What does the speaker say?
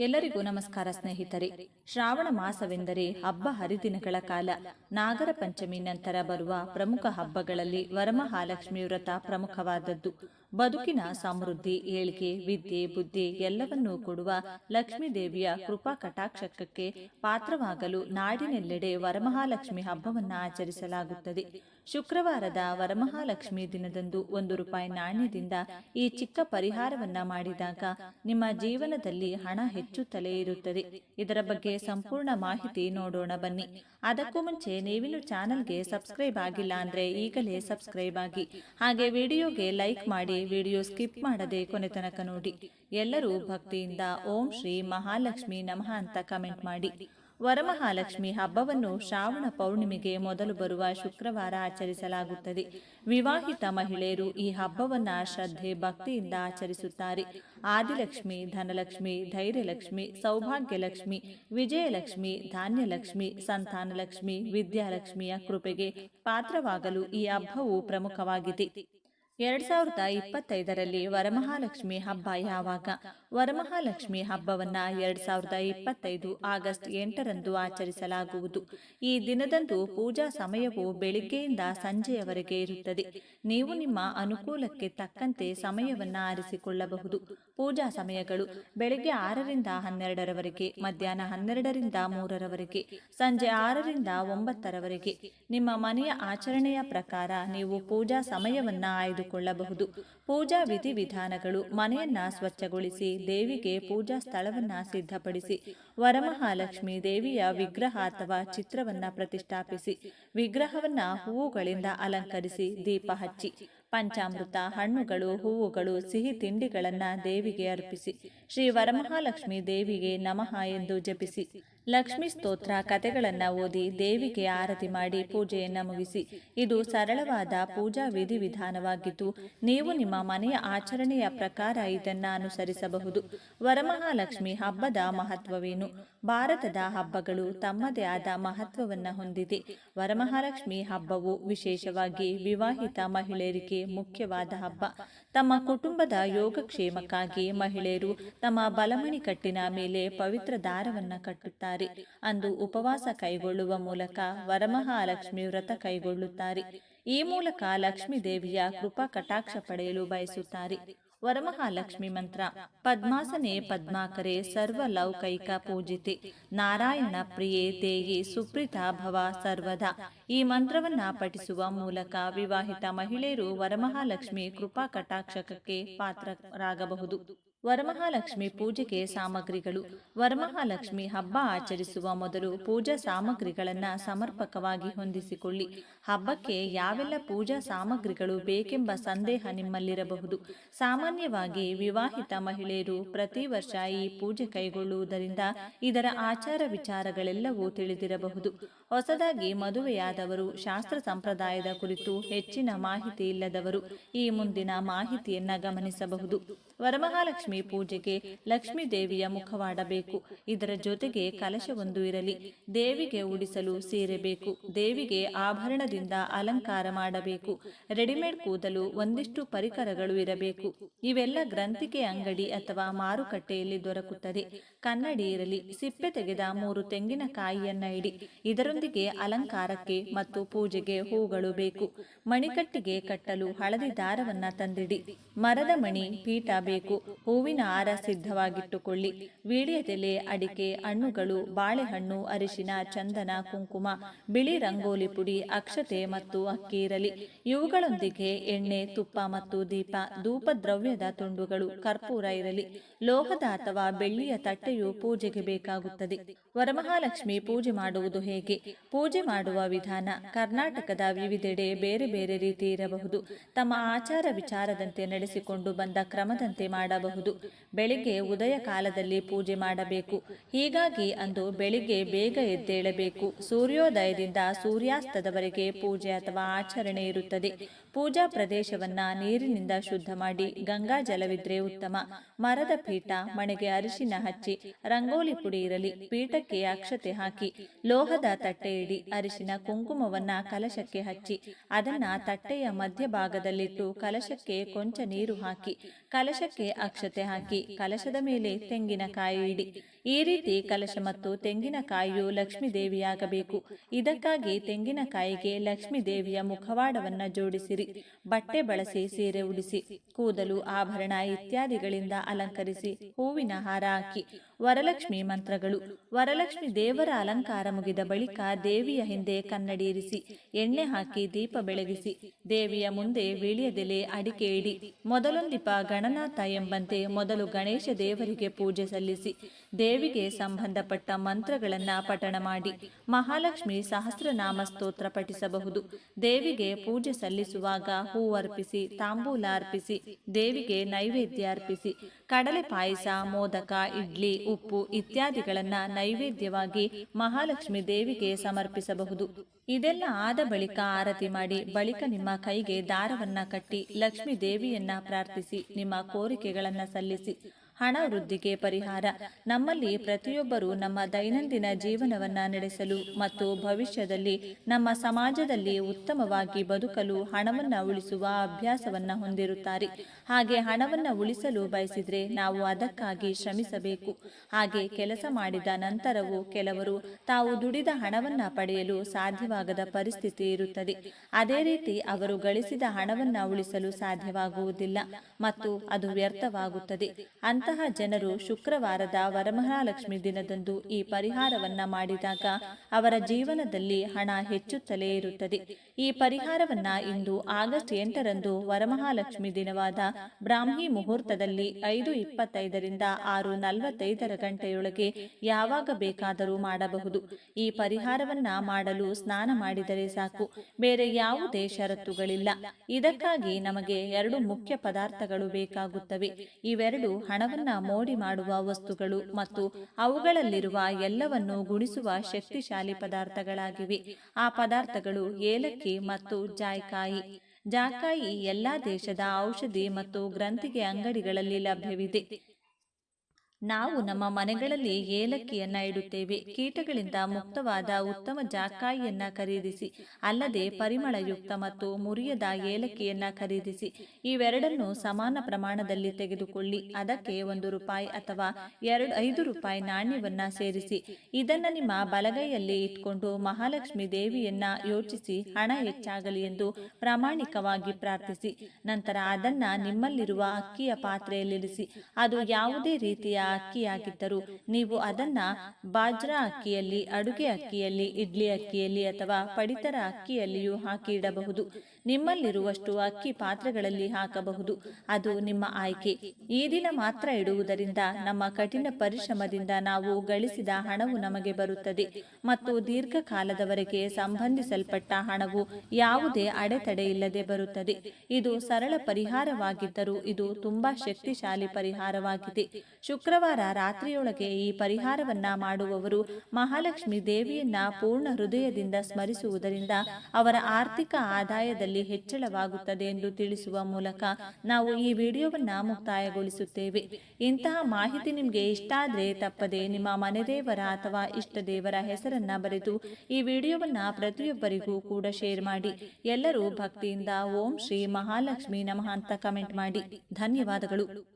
ಎಲ್ಲರಿಗೂ ನಮಸ್ಕಾರ ಸ್ನೇಹಿತರೆ. ಶ್ರಾವಣ ಮಾಸವೆಂದರೆ ಹಬ್ಬ ಹರಿದಿನಗಳ ಕಾಲ. ನಾಗರ ಪಂಚಮಿ ನಂತರ ಬರುವ ಪ್ರಮುಖ ಹಬ್ಬಗಳಲ್ಲಿ ವರಮಹಾಲಕ್ಷ್ಮಿ ವ್ರತ ಪ್ರಮುಖವಾದದ್ದು. ಬದುಕಿನ ಸಮೃದ್ಧಿ ಏಳಿಗೆ ವಿದ್ಯೆ ಬುದ್ಧಿ ಎಲ್ಲವನ್ನೂ ಕೊಡುವ ಲಕ್ಷ್ಮೀದೇವಿಯ ಕೃಪಾ ಕಟಾಕ್ಷಕ್ಕೆ ಪಾತ್ರವಾಗಲು ನಾಡಿನೆಲ್ಲೆಡೆ ವರಮಹಾಲಕ್ಷ್ಮಿ ಹಬ್ಬವನ್ನು ಆಚರಿಸಲಾಗುತ್ತದೆ. ಶುಕ್ರವಾರದ ವರಮಹಾಲಕ್ಷ್ಮಿ ದಿನದಂದು ಒಂದು ರೂಪಾಯಿ ನಾಣ್ಯದಿಂದ ಈ ಚಿಕ್ಕ ಪರಿಹಾರವನ್ನ ಮಾಡಿದಾಗ ನಿಮ್ಮ ಜೀವನದಲ್ಲಿ ಹಣ ಹೆಚ್ಚುತ್ತಲೇ ಇರುತ್ತದೆ. ಇದರ ಬಗ್ಗೆ ಸಂಪೂರ್ಣ ಮಾಹಿತಿ ನೋಡೋಣ ಬನ್ನಿ. ಅದಕ್ಕೂ ಮುಂಚೆ ನೀವಿನ್ನು ಚಾನಲ್ಗೆ ಸಬ್ಸ್ಕ್ರೈಬ್ ಆಗಿಲ್ಲ ಅಂದ್ರೆ ಈಗಲೇ ಸಬ್ಸ್ಕ್ರೈಬ್ ಆಗಿ. ಹಾಗೆ ವಿಡಿಯೋಗೆ ಲೈಕ್ ಮಾಡಿ. ವಿಡಿಯೋ ಸ್ಕಿಪ್ ಮಾಡದೆ ಕೊನೆ ತನಕ ನೋಡಿ. ಎಲ್ಲರೂ ಭಕ್ತಿಯಿಂದ ಓಂ ಶ್ರೀ ಮಹಾಲಕ್ಷ್ಮಿ ನಮಃ ಅಂತ ಕಮೆಂಟ್ ಮಾಡಿ. ವರಮಹಾಲಕ್ಷ್ಮಿ ಹಬ್ಬವನ್ನು ಶ್ರಾವಣ ಪೌರ್ಣಿಮೆಗೆ ಮೊದಲು ಬರುವ ಶುಕ್ರವಾರ ಆಚರಿಸಲಾಗುತ್ತದೆ. ವಿವಾಹಿತ ಮಹಿಳೆಯರು ಈ ಹಬ್ಬವನ್ನ ಶ್ರದ್ಧೆ, ಭಕ್ತಿಯಿಂದ ಆಚರಿಸುತ್ತಾರೆ. ಆದಿಲಕ್ಷ್ಮಿ, ಧನಲಕ್ಷ್ಮಿ, ಧೈರ್ಯಲಕ್ಷ್ಮಿ, ಸೌಭಾಗ್ಯಲಕ್ಷ್ಮಿ, ವಿಜಯಲಕ್ಷ್ಮಿ, ಧಾನ್ಯಲಕ್ಷ್ಮಿ, ಸಂತಾನಲಕ್ಷ್ಮಿ, ವಿದ್ಯಾಲಕ್ಷ್ಮಿಯ ಕೃಪೆಗೆ ಪಾತ್ರವಾಗಲು ಈ ಹಬ್ಬವು ಪ್ರಮುಖವಾಗಿದೆ. ಎರಡ್ ಸಾವಿರದ ಇಪ್ಪತ್ತೈದರಲ್ಲಿ ವರಮಹಾಲಕ್ಷ್ಮಿ ಹಬ್ಬ ಯಾವಾಗ? ವರಮಹಾಲಕ್ಷ್ಮಿ ಹಬ್ಬವನ್ನ ಎರಡ್ ಸಾವಿರದ ಇಪ್ಪತ್ತೈದು ಆಗಸ್ಟ್ ಎಂಟರಂದು ಆಚರಿಸಲಾಗುವುದು. ಈ ದಿನದಂದು ಪೂಜಾ ಸಮಯವು ಬೆಳಿಗ್ಗೆಯಿಂದ ಸಂಜೆಯವರೆಗೆ ಇರುತ್ತದೆ. ನೀವು ನಿಮ್ಮ ಅನುಕೂಲಕ್ಕೆ ತಕ್ಕಂತೆ ಸಮಯವನ್ನ ಆರಿಸಿಕೊಳ್ಳಬಹುದು. ಪೂಜಾ ಸಮಯಗಳು ಬೆಳಿಗ್ಗೆ ಆರರಿಂದ ಹನ್ನೆರಡರವರೆಗೆ, ಮಧ್ಯಾಹ್ನ ಹನ್ನೆರಡರಿಂದ ಮೂರರವರೆಗೆ, ಸಂಜೆ ಆರರಿಂದ ಒಂಬತ್ತರವರೆಗೆ. ನಿಮ್ಮ ಮನೆಯ ಆಚರಣೆಯ ಪ್ರಕಾರ ನೀವು ಪೂಜಾ ಸಮಯವನ್ನ ಆಯ್ದುಕೊಳ್ಳಬಹುದು. ಪೂಜಾ ವಿಧಿವಿಧಾನಗಳು ಮನೆಯನ್ನ ಸ್ವಚ್ಛಗೊಳಿಸಿ ದೇವಿಗೆ ಪೂಜಾ ಸ್ಥಳವನ್ನ ಸಿದ್ಧಪಡಿಸಿ, ವರಮಹಾಲಕ್ಷ್ಮಿ ದೇವಿಯ ವಿಗ್ರಹ ಅಥವಾ ಚಿತ್ರವನ್ನ ಪ್ರತಿಷ್ಠಾಪಿಸಿ, ವಿಗ್ರಹವನ್ನ ಹೂವುಗಳಿಂದ ಅಲಂಕರಿಸಿ ದೀಪ ಹಚ್ಚಿ ಪಂಚಾಮೃತ ಹಣ್ಣುಗಳು ಹೂವುಗಳು ಸಿಹಿ ತಿಂಡಿಗಳನ್ನು ದೇವಿಗೆ ಅರ್ಪಿಸಿ. ಶ್ರೀ ವರಮಹಾಲಕ್ಷ್ಮಿ ದೇವಿಗೆ ನಮಃ ಎಂದು ಜಪಿಸಿ. ಲಕ್ಷ್ಮಿ ಸ್ತೋತ್ರ ಕಥೆಗಳನ್ನು ಓದಿ ದೇವಿಗೆ ಆರತಿ ಮಾಡಿ ಪೂಜೆಯನ್ನು ಮುಗಿಸಿ. ಇದು ಸರಳವಾದ ಪೂಜಾ ವಿಧಿವಿಧಾನವಾಗಿದ್ದು ನೀವು ನಿಮ್ಮ ಮನೆಯ ಆಚರಣೆಯ ಪ್ರಕಾರ ಇದನ್ನು ಅನುಸರಿಸಬಹುದು. ವರಮಹಾಲಕ್ಷ್ಮಿ ಹಬ್ಬದ ಮಹತ್ವವೇನು? ಭಾರತದ ಹಬ್ಬಗಳು ತಮ್ಮದೇ ಆದ ಮಹತ್ವವನ್ನು ಹೊಂದಿದೆ. ವರಮಹಾಲಕ್ಷ್ಮಿ ಹಬ್ಬವು ವಿಶೇಷವಾಗಿ ವಿವಾಹಿತ ಮಹಿಳೆಯರಿಗೆ ಮುಖ್ಯವಾದ ಹಬ್ಬ. ತಮ್ಮ ಕುಟುಂಬದ ಯೋಗಕ್ಷೇಮಕ್ಕಾಗಿ ಮಹಿಳೆಯರು ತಮ್ಮ ಬಲಮಣಿ ಕಟ್ಟಿನ ಮೇಲೆ ಪವಿತ್ರ ದಾರವನ್ನು ಕಟ್ಟುತ್ತಾರೆ. ಅಂದು ಉಪವಾಸ ಕೈಗೊಳ್ಳುವ ಮೂಲಕ ವರಮಹಾಲಕ್ಷ್ಮಿ ವ್ರತ ಕೈಗೊಳ್ಳುತ್ತಾರೆ. ಈ ಮೂಲಕ ಲಕ್ಷ್ಮೀ ದೇವಿಯ ಕೃಪಾ ಕಟಾಕ್ಷ ಪಡೆಯಲು ಬಯಸುತ್ತಾರೆ. ವರಮಹಾಲಕ್ಷ್ಮಿ ಮಂತ್ರ. ಪದ್ಮಾಸನೆ ಪದ್ಮಾಕರೆ ಸರ್ವಲೌಕೈಕ ಪೂಜಿತೆ. ನಾರಾಯಣ ಪ್ರಿಯೆ ದೇಯಿ ಸುಪ್ರೀತ ಭವ ಸರ್ವದಾ. ಈ ಮಂತ್ರವನ್ನ ಪಠಿಸುವ ಮೂಲಕ ವಿವಾಹಿತ ಮಹಿಳೆಯರು ವರಮಹಾಲಕ್ಷ್ಮಿ ಕೃಪಾ ಕಟಾಕ್ಷಕಕ್ಕೆ ಪಾತ್ರರಾಗಬಹುದು. ವರಮಹಾಲಕ್ಷ್ಮಿ ಪೂಜೆಗೆ ಸಾಮಗ್ರಿಗಳು, ವರಮಹಾಲಕ್ಷ್ಮಿ ಹಬ್ಬ ಆಚರಿಸುವ ಮೊದಲು ಪೂಜಾ ಸಾಮಗ್ರಿಗಳನ್ನು ಸಮರ್ಪಕವಾಗಿ ಹೊಂದಿಸಿಕೊಳ್ಳಿ. ಹಬ್ಬಕ್ಕೆ ಯಾವೆಲ್ಲ ಪೂಜಾ ಸಾಮಗ್ರಿಗಳು ಬೇಕೆಂಬ ಸಂದೇಹ ನಿಮ್ಮಲ್ಲಿರಬಹುದು. ಸಾಮಾನ್ಯವಾಗಿ ವಿವಾಹಿತ ಮಹಿಳೆಯರು ಪ್ರತಿ ವರ್ಷ ಈ ಪೂಜೆ ಕೈಗೊಳ್ಳುವುದರಿಂದ ಇದರ ಆಚಾರ ವಿಚಾರಗಳೆಲ್ಲವೂ ತಿಳಿದಿರಬಹುದು. ಹೊಸದಾಗಿ ಮದುವೆಯಾದವರು, ಶಾಸ್ತ್ರ ಸಂಪ್ರದಾಯದ ಕುರಿತು ಹೆಚ್ಚಿನ ಮಾಹಿತಿ ಇಲ್ಲದವರು ಈ ಮುಂದಿನ ಮಾಹಿತಿಯನ್ನು ಗಮನಿಸಬಹುದು. ವರಮಹಾಲಕ್ಷ್ಮಿ ಪೂಜೆಗೆ ಲಕ್ಷ್ಮೀ ದೇವಿಯ ಮುಖವಾಡಬೇಕು. ಇದರ ಜೊತೆಗೆ ಕಲಶವೊಂದು ಇರಲಿ. ದೇವಿಗೆ ಉಡಿಸಲು ಸೀರೆ ಬೇಕು. ದೇವಿಗೆ ಆಭರಣದಿಂದ ಅಲಂಕಾರ ಮಾಡಬೇಕು. ರೆಡಿಮೇಡ್ ಕೂದಲು ಒಂದಿಷ್ಟು ಪರಿಕರಗಳು ಇರಬೇಕು. ಇವೆಲ್ಲ ಗ್ರಂಥಿಕೆ ಅಂಗಡಿ ಅಥವಾ ಮಾರುಕಟ್ಟೆಯಲ್ಲಿ ದೊರಕುತ್ತದೆ. ಕನ್ನಡಿ ಇರಲಿ, ಸಿಪ್ಪೆ ತೆಗೆದ ಮೂರು ತೆಂಗಿನಕಾಯಿಯನ್ನ ಇಡಿ. ಇದರೊಂದಿಗೆ ಅಲಂಕಾರಕ್ಕೆ ಮತ್ತು ಪೂಜೆಗೆ ಹೂಗಳು ಬೇಕು. ಮಣಿಕಟ್ಟಿಗೆ ಕಟ್ಟಲು ಹಳದಿ ದಾರವನ್ನ ತಂದಿಡಿ. ಮರದ ಮಣಿ, ಪೀಠ ಬೇಕು. ಹೂವಿನ ಹಾರ ಸಿದ್ಧವಾಗಿಟ್ಟುಕೊಳ್ಳಿ. ವೀಳ್ಯದೆಲೆ ಅಡಿಕೆ, ಹಣ್ಣುಗಳು, ಬಾಳೆಹಣ್ಣು, ಅರಿಶಿನ, ಚಂದನ, ಕುಂಕುಮ, ಬಿಳಿ ರಂಗೋಲಿ ಪುಡಿ, ಅಕ್ಷತೆ ಮತ್ತು ಅಕ್ಕಿ ಇರಲಿ. ಇವುಗಳೊಂದಿಗೆ ಎಣ್ಣೆ, ತುಪ್ಪ ಮತ್ತು ದೀಪ, ಧೂಪ, ದ್ರವ್ಯದ ತುಂಡುಗಳು, ಕರ್ಪೂರ ಇರಲಿ. ಲೋಹದ ಅಥವಾ ಬೆಳ್ಳಿಯ ತಟ್ಟೆಯು ಪೂಜೆಗೆ ಬೇಕಾಗುತ್ತದೆ. ವರಮಹಾಲಕ್ಷ್ಮಿ ಪೂಜೆ ಮಾಡುವುದು ಹೇಗೆ? ಪೂಜೆ ಮಾಡುವ ವಿಧಾನ, ಕರ್ನಾಟಕದ ವಿವಿಧೆಡೆ ಬೇರೆ ಬೇರೆ ರೀತಿ ಇರಬಹುದು. ತಮ್ಮ ಆಚಾರ ವಿಚಾರದಂತೆ ನಡೆಸಿಕೊಂಡು ಬಂದ ಕ್ರಮದಂತೆ ಮಾಡಬಹುದು. ಬೆಳಿಗ್ಗೆ ಉದಯ ಕಾಲದಲ್ಲಿ ಪೂಜೆ ಮಾಡಬೇಕು. ಹೀಗಾಗಿ ಅಂದು ಬೆಳಿಗ್ಗೆ ಬೇಗ ಎದ್ದೇಳಬೇಕು. ಸೂರ್ಯೋದಯದಿಂದ ಸೂರ್ಯಾಸ್ತದವರೆಗೆ ಪೂಜೆ ಅಥವಾ ಆಚರಣೆ ಇರುತ್ತದೆ. ಪೂಜಾ ಪ್ರದೇಶವನ್ನ ನೀರಿನಿಂದ ಶುದ್ಧ ಮಾಡಿ, ಗಂಗಾ ಜಲವಿದ್ರೆ ಉತ್ತಮ. ಮರದ ಪೀಠ ಮಣೆಗೆ ಅರಿಶಿನ ಹಚ್ಚಿ, ರಂಗೋಲಿ ಪುಡಿ ಇರಲಿ, ಪೀಠಕ್ಕೆ ಅಕ್ಷತೆ ಹಾಕಿ, ಲೋಹದ ತಟ್ಟೆ ಇಡಿ, ಅರಿಶಿನ ಕುಂಕುಮವನ್ನ ಕಲಶಕ್ಕೆ ಹಚ್ಚಿ, ಅದನ್ನ ತಟ್ಟೆಯ ಮಧ್ಯಭಾಗದಲ್ಲಿಟ್ಟು ಕಲಶಕ್ಕೆ ಕೊಂಚ ನೀರು ಹಾಕಿ, ಕಲಶಕ್ಕೆ ಅಕ್ಷತೆ ಹಾಕಿ ಕಲಶದ ಮೇಲೆ ತೆಂಗಿನಕಾಯಿ ಇಡಿ. ಈ ರೀತಿ ಕಲಶ ಮತ್ತು ತೆಂಗಿನಕಾಯಿಯು ಲಕ್ಷ್ಮೀ ದೇವಿಯಾಗಬೇಕು ಇದಕ್ಕಾಗಿ ತೆಂಗಿನಕಾಯಿಗೆ ಲಕ್ಷ್ಮೀ ದೇವಿಯ ಮುಖವಾಡವನ್ನು ಜೋಡಿಸಿರಿ. ಬಟ್ಟೆ ಬಳಸಿ ಸೀರೆ ಉಡಿಸಿ, ಕೂದಲು, ಆಭರಣ ಇತ್ಯಾದಿಗಳಿಂದ ಅಲಂಕರಿಸಿ, ಹೂವಿನ ಹಾರ ಹಾಕಿ, ವರಲಕ್ಷ್ಮಿ ಮಂತ್ರಗಳು. ವರಲಕ್ಷ್ಮಿ ದೇವರ ಅಲಂಕಾರ ಮುಗಿದ ಬಳಿಕ ದೇವಿಯ ಹಿಂದೆ ಕನ್ನಡಿ ಇರಿಸಿ, ಎಣ್ಣೆ ಹಾಕಿ ದೀಪ ಬೆಳಗಿಸಿ, ದೇವಿಯ ಮುಂದೆ ವಿಳಿಯದೆಲೆ ಅಡಿಕೆ ಇಡಿ, ಮೊದಲೊಂದಿಪ ಗಣನಾಥ ಎಂಬಂತೆ ಮೊದಲು ಗಣೇಶ ದೇವರಿಗೆ ಪೂಜೆ ಸಲ್ಲಿಸಿ ದೇವಿಗೆ ಸಂಬಂಧಪಟ್ಟ ಮಂತ್ರಗಳನ್ನು ಪಠಣ ಮಾಡಿ. ಮಹಾಲಕ್ಷ್ಮಿ ಸಹಸ್ರನಾಮ ಸ್ತೋತ್ರ ಪಠಿಸಬಹುದು. ದೇವಿಗೆ ಪೂಜೆ ಸಲ್ಲಿಸುವಾಗ ಹೂ ಅರ್ಪಿಸಿ, ತಾಂಬೂಲ ಅರ್ಪಿಸಿ, ದೇವಿಗೆ ನೈವೇದ್ಯ ಅರ್ಪಿಸಿ, ಕಡಲೆ ಪಾಯಸ, ಮೋದಕ, ಇಡ್ಲಿ, ಉಪ್ಪು ಇತ್ಯಾದಿಗಳನ್ನ ನೈವೇದ್ಯವಾಗಿ ಮಹಾಲಕ್ಷ್ಮಿ ದೇವಿಗೆ ಸಮರ್ಪಿಸಬಹುದು. ಇದೆಲ್ಲ ಆದ ಬಳಿಕ ಆರತಿ ಮಾಡಿ, ಬಳಿಕ ನಿಮ್ಮ ಕೈಗೆ ದಾರವನ್ನ ಕಟ್ಟಿ ಲಕ್ಷ್ಮೀ ದೇವಿಯನ್ನ ಪ್ರಾರ್ಥಿಸಿ, ನಿಮ್ಮ ಕೋರಿಕೆಗಳನ್ನ ಸಲ್ಲಿಸಿ ಹಣ ವೃದ್ಧಿಗೆ ಪರಿಹಾರ. ನಮ್ಮಲ್ಲಿ ಪ್ರತಿಯೊಬ್ಬರು ನಮ್ಮ ದೈನಂದಿನ ಜೀವನವನ್ನ ನಡೆಸಲು ಮತ್ತು ಭವಿಷ್ಯದಲ್ಲಿ ನಮ್ಮ ಸಮಾಜದಲ್ಲಿ ಉತ್ತಮವಾಗಿ ಬದುಕಲು ಹಣವನ್ನ ಉಳಿಸುವ ಅಭ್ಯಾಸವನ್ನ ಹೊಂದಿರುತ್ತಾರೆ. ಹಾಗೆ ಹಣವನ್ನ ಉಳಿಸಲು ಬಯಸಿದ್ರೆ ನಾವು ಅದಕ್ಕಾಗಿ ಶ್ರಮಿಸಬೇಕು. ಹಾಗೆ ಕೆಲಸ ಮಾಡಿದ ನಂತರವೂ ಕೆಲವರು ತಾವು ದುಡಿದ ಹಣವನ್ನ ಪಡೆಯಲು ಸಾಧ್ಯವಾಗದ ಪರಿಸ್ಥಿತಿ ಇರುತ್ತದೆ. ಅದೇ ರೀತಿ ಅವರು ಗಳಿಸಿದ ಹಣವನ್ನ ಉಳಿಸಲು ಸಾಧ್ಯವಾಗುವುದಿಲ್ಲ ಮತ್ತು ಅದು ವ್ಯರ್ಥವಾಗುತ್ತದೆ. ಅಂತಹ ಜನರು ಶುಕ್ರವಾರದ ವರಮಹಾಲಕ್ಷ್ಮಿ ದಿನದಂದು ಈ ಪರಿಹಾರವನ್ನ ಮಾಡಿದಾಗ ಅವರ ಜೀವನದಲ್ಲಿ ಹಣ ಹೆಚ್ಚುತ್ತಲೇ ಇರುತ್ತದೆ. ಈ ಪರಿಹಾರವನ್ನ ಇಂದು ಆಗಸ್ಟ್ ಎಂಟರಂದು ವರಮಹಾಲಕ್ಷ್ಮಿ ದಿನವಾದ ಬ್ರಾಹ್ಮಿ ಮುಹೂರ್ತದಲ್ಲಿ ಐದು ಇಪ್ಪತ್ತೈದರಿಂದ ಆರು ನಲವತ್ತೈದರ ಗಂಟೆಯೊಳಗೆ ಯಾವಾಗ ಬೇಕಾದರೂ ಮಾಡಬಹುದು. ಈ ಪರಿಹಾರವನ್ನ ಮಾಡಲು ಸ್ನಾನ ಮಾಡಿದರೆ ಸಾಕು. ಬೇರೆ ಯಾವುದೇ ಷರತ್ತುಗಳಿಲ್ಲ. ಇದಕ್ಕಾಗಿ ನಮಗೆ ಎರಡು ಮುಖ್ಯ ಪದಾರ್ಥಗಳು ಬೇಕಾಗುತ್ತವೆ. ಇವೆರಡು ಹಣವನ್ನ ಮೋಡಿ ಮಾಡುವ ವಸ್ತುಗಳು ಮತ್ತು ಅವುಗಳಲ್ಲಿರುವ ಎಲ್ಲವನ್ನು ಗುಣಿಸುವ ಶಕ್ತಿಶಾಲಿ ಪದಾರ್ಥಗಳಾಗಿವೆ. ಆ ಪದಾರ್ಥಗಳು ಏಲಕ್ಕಿ ಮತ್ತು ಜಾಯ್ಕಾಯಿ. ಜಾಕಾಯಿ ಎಲ್ಲಾ ದೇಶದ ಔಷಧಿ ಮತ್ತು ಗ್ರಂಥಿಗೆ ಅಂಗಡಿಗಳಲ್ಲಿ ಲಭ್ಯವಿದೆ. ನಾವು ನಮ್ಮ ಮನೆಗಳಲ್ಲಿ ಏಲಕ್ಕಿಯನ್ನ ಇಡುತ್ತೇವೆ. ಕೀಟಗಳಿಂದ ಮುಕ್ತವಾದ ಉತ್ತಮ ಜಾಕಾಯಿಯನ್ನ ಖರೀದಿಸಿ, ಅಲ್ಲದೆ ಪರಿಮಳಯುಕ್ತ ಮತ್ತು ಮುರಿಯದ ಏಲಕ್ಕಿಯನ್ನ ಖರೀದಿಸಿ, ಇವೆರಡನ್ನು ಸಮಾನ ಪ್ರಮಾಣದಲ್ಲಿ ತೆಗೆದುಕೊಳ್ಳಿ. ಅದಕ್ಕೆ ಒಂದು ರೂಪಾಯಿ ಅಥವಾ ಎರಡು, ಐದು ರೂಪಾಯಿ ನಾಣ್ಯವನ್ನ ಸೇರಿಸಿ. ಇದನ್ನ ನಿಮ್ಮ ಬಲಗೈಯಲ್ಲಿ ಇಟ್ಕೊಂಡು ಮಹಾಲಕ್ಷ್ಮಿ ದೇವಿಯನ್ನ ಯೋಚಿಸಿ ಹಣ ಹೆಚ್ಚಾಗಲಿ ಎಂದು ಪ್ರಾಮಾಣಿಕವಾಗಿ ಪ್ರಾರ್ಥಿಸಿ. ನಂತರ ಅದನ್ನ ನಿಮ್ಮಲ್ಲಿರುವ ಅಕ್ಕಿಯ ಪಾತ್ರೆಯಲ್ಲಿರಿಸಿ. ಅದು ಯಾವುದೇ ರೀತಿಯ ಅಕ್ಕಿಯಾಗಿದ್ದರೂ. ನೀವು ಅದನ್ನ ಬಾಜ್ರಾ ಅಕ್ಕಿಯಲ್ಲಿ ಅಡುಗೆ ಅಕ್ಕಿಯಲ್ಲಿ ಇಡ್ಲಿ ಅಕ್ಕಿಯಲ್ಲಿ ಅಥವಾ ಪಡಿತರ ಅಕ್ಕಿಯಲ್ಲಿಯೂ ಹಾಕಿ ಇಡಬಹುದು. ನಿಮ್ಮಲ್ಲಿರುವಷ್ಟು ಅಕ್ಕಿ ಪಾತ್ರೆಗಳಲ್ಲಿ ಹಾಕಬಹುದು. ಅದು ನಿಮ್ಮ ಆಯ್ಕೆ. ಈ ದಿನ ಮಾತ್ರ ಇಡುವುದರಿಂದ ನಮ್ಮ ಕಠಿಣ ಪರಿಶ್ರಮದಿಂದ ನಾವು ಗಳಿಸಿದ ಹಣವು ನಮಗೆ ಬರುತ್ತದೆ. ಮತ್ತು ದೀರ್ಘಕಾಲದವರೆಗೆ ಸಂಬಂಧಿಸಲ್ಪಟ್ಟ ಹಣವು ಯಾವುದೇ ಅಡೆತಡೆ ಇಲ್ಲದೆ ಬರುತ್ತದೆ. ಇದು ಸರಳ ಪರಿಹಾರವಾಗಿದ್ದರೂ ಇದು ತುಂಬಾ ಶಕ್ತಿಶಾಲಿ ಪರಿಹಾರವಾಗಿದೆ. ಶುಕ್ರವಾರ ರಾತ್ರಿಯೊಳಗೆ ಈ ಪರಿಹಾರವನ್ನ ಮಾಡುವವರು ಮಹಾಲಕ್ಷ್ಮಿ ದೇವಿಯನ್ನ ಪೂರ್ಣ ಹೃದಯದಿಂದ ಸ್ಮರಿಸುವುದರಿಂದ ಅವರ ಆರ್ಥಿಕ ಆದಾಯದಲ್ಲಿ ಹೆಚ್ಚಳವಾಗುತ್ತದೆ ಎಂದು ತಿಳಿಸುವ ಮೂಲಕ ನಾವು ಈ ವಿಡಿಯೋವನ್ನು ಮುಕ್ತಾಯಗೊಳಿಸುತ್ತೇವೆ. ಇಂತಹ ಮಾಹಿತಿ ನಿಮಗೆ ಇಷ್ಟ ಆದರೆ ತಪ್ಪದೆ ನಿಮ್ಮ ಮನೆದೇವರ ಅಥವಾ ಇಷ್ಟ ದೇವರ ಹೆಸರನ್ನ ಬರೆದು ಈ ವಿಡಿಯೋವನ್ನು ಪ್ರತಿಯೊಬ್ಬರಿಗೂ ಕೂಡ ಶೇರ್ ಮಾಡಿ. ಎಲ್ಲರೂ ಭಕ್ತಿಯಿಂದ ಓಂ ಶ್ರೀ ಮಹಾಲಕ್ಷ್ಮಿ ನಮಃ ಅಂತ ಕಮೆಂಟ್ ಮಾಡಿ. ಧನ್ಯವಾದಗಳು.